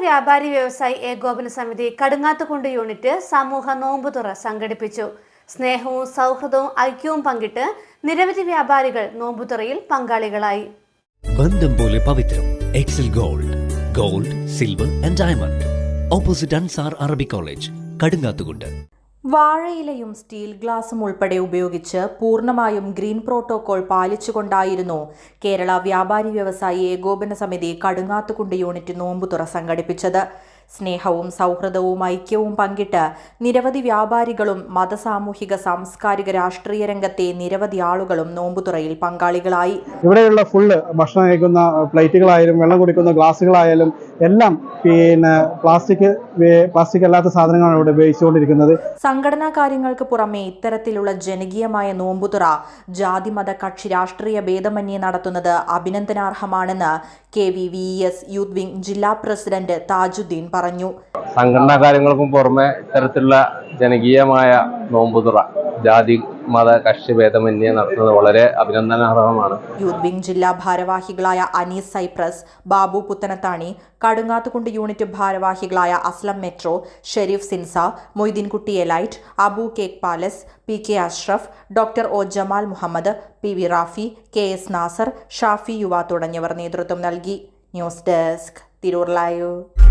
വ്യാപാരി വ്യവസായി ഏകോപന സമിതി കടുങ്ങാത്തുകൊണ്ട് യൂണിറ്റ് സമൂഹ നോമ്പുതുറ സംഘടിപ്പിച്ചു. സ്നേഹവും സൗഹൃദവും ഐക്യവും പങ്കിട്ട് നിരവധി വ്യാപാരികൾ നോമ്പുതുറയിൽ പങ്കാളികളായി. ബന്ധം പോലെ പവിത്രം. Excel gold gold silver and diamond opposite Ansar Arabi college Kadungathukundu. വാഴയിലയും steel ഗ്ലാസും ഉൾപ്പെടെ ഉപയോഗിച്ച് പൂർണമായും ഗ്രീൻ പ്രോട്ടോകോൾ പാലിച്ചുകൊണ്ടായിരുന്നു കേരള വ്യാപാരി വ്യവസായി ഏകോപന സമിതി കടുങ്ങാത്തുകുണ്ട് യൂണിറ്റ് നോമ്പുതുറ സംഘടിപ്പിച്ചത്. സ്നേഹവും സൗഹൃദവും ഐക്യവും പങ്കിട്ട് നിരവധി വ്യാപാരികളും മതസാമൂഹിക സാംസ്കാരിക രാഷ്ട്രീയ രംഗത്തെ നിരവധി ആളുകളും നോമ്പുതുറയിൽ പങ്കാളികളായി. ഇവിടെയുള്ള ഫുള്ള് ഭക്ഷണം കഴിക്കുന്ന പ്ലേറ്റുകളായാലും വെള്ളം കുടിക്കുന്ന ഗ്ലാസ്സുകളായാലും എല്ലാം പിന്നെ പ്ലാസ്റ്റിക് പ്ലാസ്റ്റിക് അല്ലാത്ത സാധനങ്ങളാണ് ഇവിടെ ഉപയോഗിച്ചുകൊണ്ടിരിക്കുന്നത്. സംഘടനാ കാര്യങ്ങൾക്ക് പുറമെ ഇത്തരത്തിലുള്ള ജനകീയമായ നോമ്പുതുറ ജാതിമത കക്ഷി രാഷ്ട്രീയ ഭേദമന്യേ നടത്തുന്നത് അഭിനന്ദനാർഹമാണെന്ന് K V V S youth wing ജില്ലാ പ്രസിഡന്റ് താജുദ്ദീൻ പറഞ്ഞു. സംഘടനാ കാര്യങ്ങൾക്കും പുറമെ ഇത്തരത്തിലുള്ള ജനകീയമായ നോമ്പുതുറ ജാതി മത കക്ഷി ഭേദമന്യേ നടത്തുന്നത് വളരെ അഭിനന്ദനാർഹമാണ്. യൂത്ത് വിംഗ് ജില്ലാ ഭാരവാഹികളായ അനീസ് സൈപ്രസ് ബാബു പുത്തനത്താണി കടുങ്ങാത്തുകുണ്ട് യൂണിറ്റ് ഭാരവാഹികളായ Aslam metro Sharif സിൻസ Moideenkutty elite Abu cake palace P K Ashraf doctor O Jamal Muhammad P V Rafi K S Nasar Shafi യുവ തുടങ്ങിയവർ നേതൃത്വം നൽകി. News desk Tirur live.